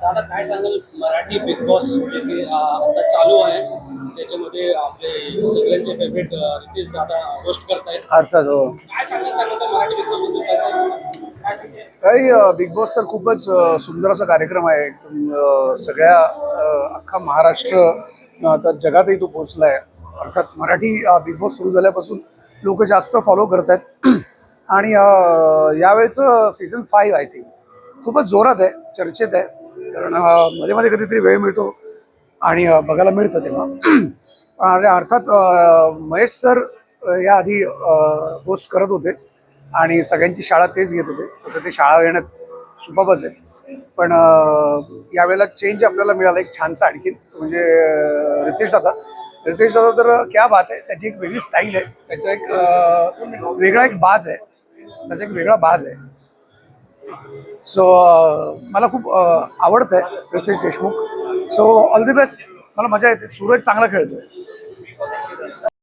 दादा काय सांगाल? मराठी बिग बॉस जे की आता चालू आहे त्याच्यामध्ये आपले सगळ्यांचे फेवरेट रितेश दादा होस्ट करतायत. अर्थात हो. काय सांगाल त्याबद्दल? मराठी बिग बॉसबद्दल काय सांगाल? काय सांगाल? काही बिग बॉस तर खूपच अ, सुंदर असा कार्यक्रम आहे. एकदम, अ, सगळ्या अ, अख्खा महाराष्ट्र आता जगातही तो पोहोचलाय. अर्थात मराठी बिग बॉस सुरू झाल्यापासून लोक जास्त फॉलो करत आहेत आणि अ, यावेळचं सीझन फाईव्ह आय थिंक खूपच जोरात आहे चर्चेत आहे. कारण मध्ये मध्ये कधीतरी वेळ मिळतो आणि बघायला मिळतं तेव्हा. आणि अर्थात महेश सर या आधी होस्ट करत होते आणि सगळ्यांची शाळा तेच घेत होते. तसं ते शाळा घेण्यात सुपाबच आहे. पण यावेळेला चेंज आपल्याला मिळाला एक छानसा आणखीन म्हणजे रितेश दादा. रितेश दादा तर क्या बात आहे त्याची एक वेगळी स्टाईल आहे. त्याचा एक वेगळा एक बाज आहे. त्याचा एक वेगळा बाज आहे. सो uh, मला खूप uh, आवडतं आहे Riteish Deshmukh. So all the best मला मजा येते. सूरज चांगला खेळतोय.